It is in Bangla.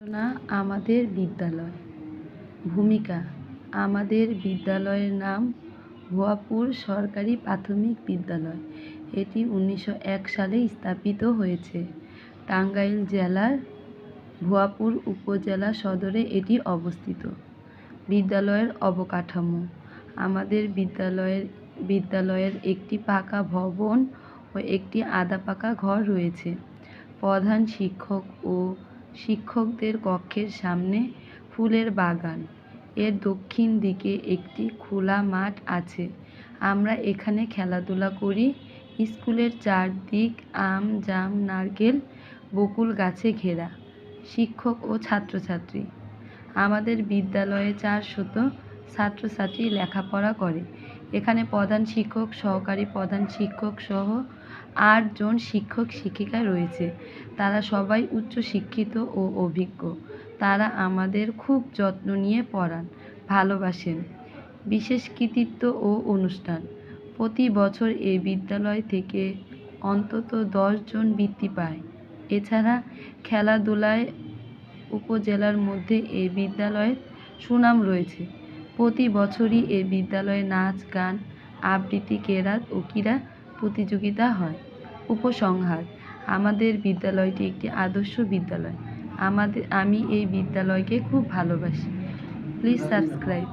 না আমাদের বিদ্যালয়। ভূমিকা, আমাদের বিদ্যালয়ের নাম ভুয়াপুর সরকারি প্রাথমিক বিদ্যালয়। এটি উনিশশো এক সালে স্থাপিত হয়েছে। টাঙ্গাইল জেলার ভুয়াপুর উপজেলা সদরে এটি অবস্থিত। বিদ্যালয়ের অবকাঠামো, আমাদের বিদ্যালয়ের বিদ্যালয়ের একটি পাকা ভবন ও একটি আধা পাকা ঘর রয়েছে। প্রধান শিক্ষক ও শিক্ষকদের কক্ষের সামনে ফুলের বাগান। এর দক্ষিণ দিকে একটি খোলা মাঠ আছে। আমরা এখানে খেলাধুলা করি। স্কুলের চারদিক আম, জাম, নারকেল, বকুল গাছে ঘেরা। শিক্ষক ও ছাত্রছাত্রী। আমাদের বিদ্যালয়ে চারশত ছাত্রছাত্রী লেখাপড়া করে। এখানে প্রধান শিক্ষক, সহকারী প্রধান শিক্ষক সহ আটজন শিক্ষক, শিক্ষিকা রয়েছে। তারা সবাই উচ্চ শিক্ষিত ও অভিজ্ঞ। তারা আমাদের খুব যত্ন নিয়ে পড়ান, ভালোবাসেন। বিশেষ কৃতিত্ব ও অনুষ্ঠান। প্রতি বছর এই বিদ্যালয় থেকে অন্তত দশজন বৃত্তি পায়। এছাড়া খেলাধুলায় উপজেলার মধ্যে এই বিদ্যালয়ের সুনাম রয়েছে। প্রতি বছরই এ বিদ্যালয়ে নাচ, গান, আবৃত্তি, কেরাত ও ক্রীড়া প্রতিযোগিতা হয়। উপসংহার, আমাদের বিদ্যালয়টি একটি আদর্শ বিদ্যালয়। আমাদের, আমি এই বিদ্যালয়কে খুব ভালোবাসি। Please subscribe.